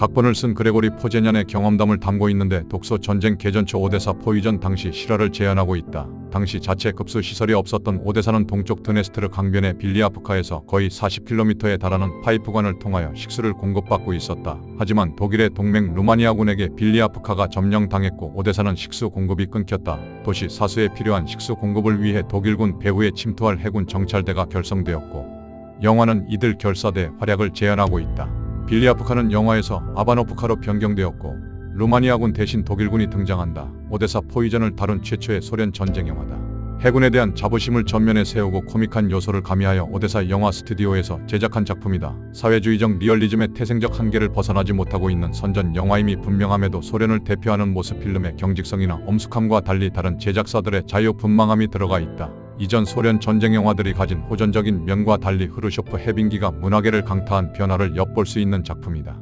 각본을 쓴 그레고리 포제년의 경험담을 담고 있는데 독소 전쟁 개전초 오데사 포위전 당시 실화를 재현하고 있다. 당시 자체 급수 시설이 없었던 오데사는 동쪽 드네스트르 강변의 빌리아프카에서 거의 40km에 달하는 파이프관을 통하여 식수를 공급받고 있었다. 하지만 독일의 동맹 루마니아군에게 빌리아프카가 점령당했고 오데사는 식수 공급이 끊겼다. 도시 사수에 필요한 식수 공급을 위해 독일군 배후에 침투할 해군 정찰대가 결성되었고 영화는 이들 결사대 활약을 재현하고 있다. 빌리아프카는 영화에서 아바노프카로 변경되었고 루마니아군 대신 독일군이 등장한다. 오데사 포위전을 다룬 최초의 소련 전쟁 영화다. 해군에 대한 자부심을 전면에 세우고 코믹한 요소를 가미하여 오데사 영화 스튜디오에서 제작한 작품이다. 사회주의적 리얼리즘의 태생적 한계를 벗어나지 못하고 있는 선전 영화임이 분명함에도 소련을 대표하는 모습 필름의 경직성이나 엄숙함과 달리 다른 제작사들의 자유분방함이 들어가 있다. 이전 소련 전쟁 영화들이 가진 호전적인 면과 달리 흐르쇼프 해빙기가 문화계를 강타한 변화를 엿볼 수 있는 작품이다.